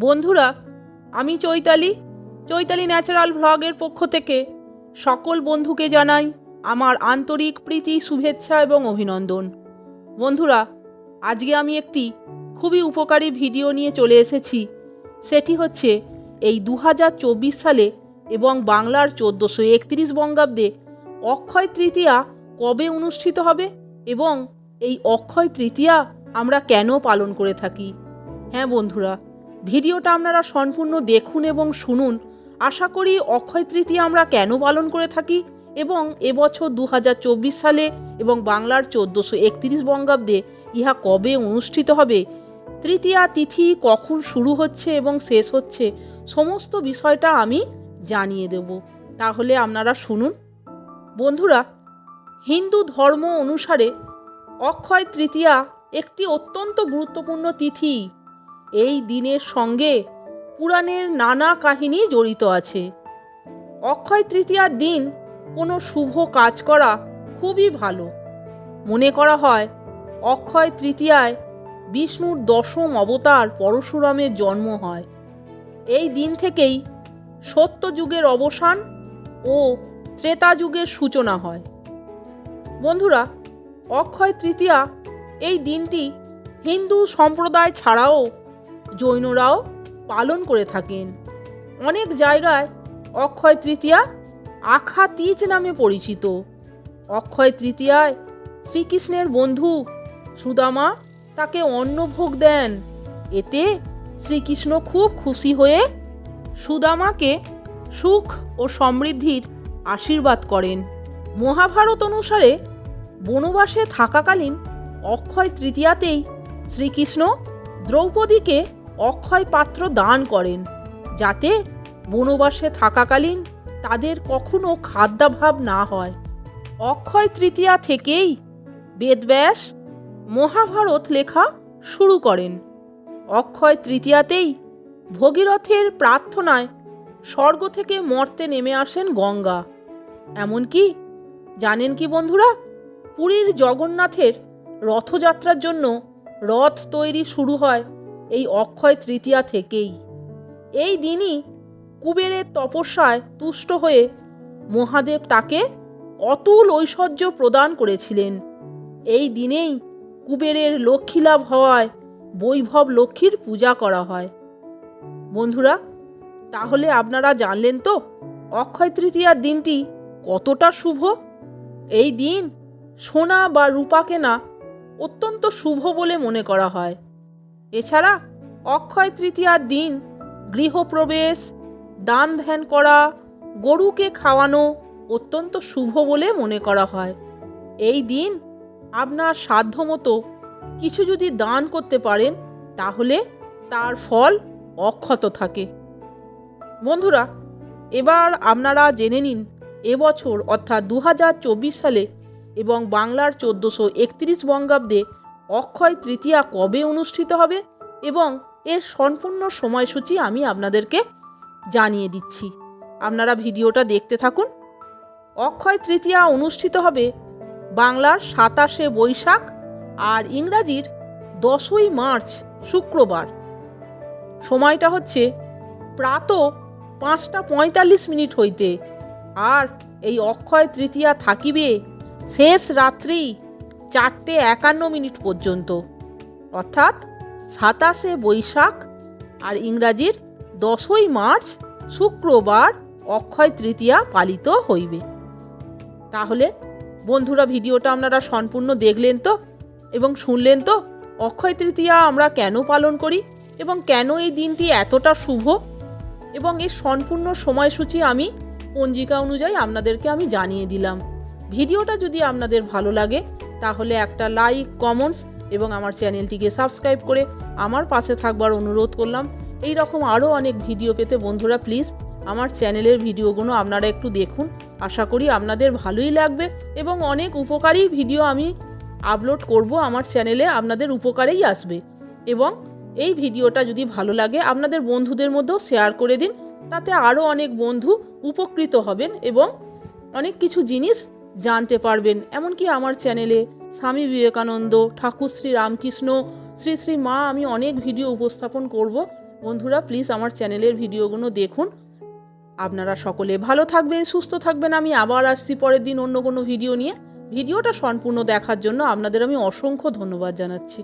বন্ধুরা, আমি চৈতালি। চৈতালি ন্যাচারাল ভ্লগের পক্ষ থেকে সকল বন্ধুকে জানাই আমার আন্তরিক প্রীতি, শুভেচ্ছা এবং অভিনন্দন। বন্ধুরা, আজকে আমি একটি খুবই উপকারী ভিডিও নিয়ে চলে এসেছি। সেটি হচ্ছে এই দু হাজার চব্বিশ সালে এবং বাংলার চোদ্দোশো একত্রিশ বঙ্গাব্দে অক্ষয় তৃতীয়া কবে অনুষ্ঠিত হবে এবং এই অক্ষয় তৃতীয়া আমরা কেন পালন করে থাকি? হ্যাঁ বন্ধুরা ভিডিওটা আপনারা সম্পূর্ণ দেখুন এবং শুনুন। আশা করি অক্ষয় তৃতীয়া আমরা কেন পালন করে থাকি এবং এবছর দু হাজার চব্বিশ সালে এবং বাংলার চোদ্দোশো একত্রিশ বঙ্গাব্দে ইহা কবে অনুষ্ঠিত হবে? তৃতীয়া তিথি কখন শুরু হচ্ছে এবং শেষ হচ্ছে? সমস্ত বিষয়টা আমি জানিয়ে দেব। তাহলে আপনারা শুনুন। বন্ধুরা, হিন্দু ধর্ম অনুসারে অক্ষয় তৃতীয়া একটি অত্যন্ত গুরুত্বপূর্ণ তিথি। এই দিনের সঙ্গে পুরাণের নানা কাহিনী জড়িত আছে। অক্ষয় তৃতীয়ার দিন কোনো শুভ কাজ করা খুবই ভালো। মনে করা হয়, অক্ষয় তৃতীয়ায় বিষ্ণুর দশম অবতার পরশুরামের জন্ম হয়। এই দিন থেকেই সত্যযুগের অবসান ও ত্রেতা যুগের সূচনা হয়। বন্ধুরা, অক্ষয় তৃতীয়া এই দিনটি হিন্দু সম্প্রদায় ছাড়াও জৈনরাও পালন করে থাকেন। অনেক জায়গায় অক্ষয় তৃতীয়া আখা তীজ নামে পরিচিত। অক্ষয় তৃতীয়ায় শ্রীকৃষ্ণের বন্ধু সুদামা তাকে অন্নভোগ দেন। এতে শ্রীকৃষ্ণ খুব খুশি হয়ে সুদামাকে সুখ ও সমৃদ্ধির আশীর্বাদ করেন। মহাভারত অনুসারে বনবাসে থাকাকালীন অক্ষয় তৃতীয়াতেই শ্রীকৃষ্ণ দ্রৌপদীকে অক্ষয় পাত্র দান করেন, যাতে বনবাসে থাকাকালীন তাদের কখনো খাদ্যাভাব না হয়। অক্ষয় তৃতীয়া থেকেই বেদব্যাস মহাভারত লেখা শুরু করেন। অক্ষয় তৃতীয়াতেই ভগীরথের প্রার্থনায় স্বর্গ থেকে মর্তে নেমে আসেন গঙ্গা। এমনকি, জানেন কি বন্ধুরা, পুরীর জগন্নাথের রথযাত্রার জন্য রথ তৈরি শুরু হয় এই অক্ষয় তৃতীয়া থেকেই। এই দিনই কুবেরের তপস্যায় তুষ্ট হয়ে মহাদেব তাকে অতুল ঐশ্বর্য প্রদান করেছিলেন। এই দিনেই কুবেরের লক্ষ্মী লাভ হওয়ায় বৈভব লক্ষ্মীর পূজা করা হয়। বন্ধুরা, তাহলে আপনারা জানলেন তো অক্ষয় তৃতীয়ার দিনটি কতটা শুভ? এই দিন সোনা বা রূপা কেনা অত্যন্ত শুভ বলে মনে করা হয়। এছাড়া অক্ষয় তৃতীয়ার দিন গৃহপ্রবেশ, দান ধ্যান করা, গরুকে খাওয়ানো অত্যন্ত শুভ বলে মনে করা হয়। এই দিন আপনার সাধ্যমতো কিছু যদি দান করতে পারেন, তাহলে তার ফল অক্ষত থাকে। বন্ধুরা, এবার আপনারা জেনে নিন এবছর অর্থাৎ দু হাজার চব্বিশ সালে এবং বাংলার চোদ্দোশো একত্রিশ বঙ্গাব্দে অক্ষয় তৃতীয়া কবে অনুষ্ঠিত হবে এবং এর সম্পূর্ণ সময়সূচি আমি আপনাদেরকে জানিয়ে দিচ্ছি। আপনারা ভিডিওটা দেখতে থাকুন। অক্ষয় তৃতীয়া অনুষ্ঠিত হবে বাংলার সাতাশে বৈশাখ আর ইংরাজির দশই মার্চ শুক্রবার। সময়টা হচ্ছে প্রাত পাঁচটা পঁয়তাল্লিশ মিনিট হইতে। আর এই অক্ষয় তৃতীয়া থাকিবে শেষ রাত্রি চারটে একান্ন মিনিট পর্যন্ত। অর্থাৎ সাতাশে বৈশাখ আর ইংরাজির দশই মার্চ শুক্রবার অক্ষয় তৃতীয়া পালিত হইবে। তাহলে বন্ধুরা, ভিডিওটা আপনারা সম্পূর্ণ দেখলেন তো এবং শুনলেন তো অক্ষয় তৃতীয়া আমরা কেন পালন করি এবং কেন এই দিনটি এতটা শুভ? এবং এর সম্পূর্ণ সময়সূচি আমি পঞ্জিকা অনুযায়ী আপনাদেরকে আমি জানিয়ে দিলাম। ভিডিওটা যদি আপনাদের ভালো লাগে তাহলে একটা লাইক কমেন্টস এবং আমার চ্যানেলটিকে সাবস্ক্রাইব করে আমার পাশে থাকবার অনুরোধ করলাম। এই রকম আরও অনেক ভিডিও পেতে বন্ধুরা প্লিজ আমার চ্যানেলের ভিডিওগুলো আপনারা একটু দেখুন। আশা করি আপনাদের ভালোই লাগবে এবং অনেক উপকারী ভিডিও আমি আপলোড করব আমার চ্যানেলে, আপনাদের উপকারেই আসবে। এবং এই ভিডিওটা যদি ভালো লাগে, আপনাদের বন্ধুদের মধ্যেও শেয়ার করে দিন। তাতে আরও অনেক বন্ধু উপকৃত হবেন এবং অনেক কিছু জিনিস জানতে পারবেন। এমনকি আমার চ্যানেলে স্বামী বিবেকানন্দ, ঠাকুর শ্রী রামকৃষ্ণ, শ্রী শ্রী মা, আমি অনেক ভিডিও উপস্থাপন করব। বন্ধুরা প্লিজ আমার চ্যানেলের ভিডিওগুলো দেখুন। আপনারা সকলে ভালো থাকবেন, সুস্থ থাকবেন। আমি আবার আসছি পরের দিন অন্য কোনো ভিডিও নিয়ে। ভিডিওটা সম্পূর্ণ দেখার জন্য আপনাদের আমি অসংখ্য ধন্যবাদ জানাচ্ছি।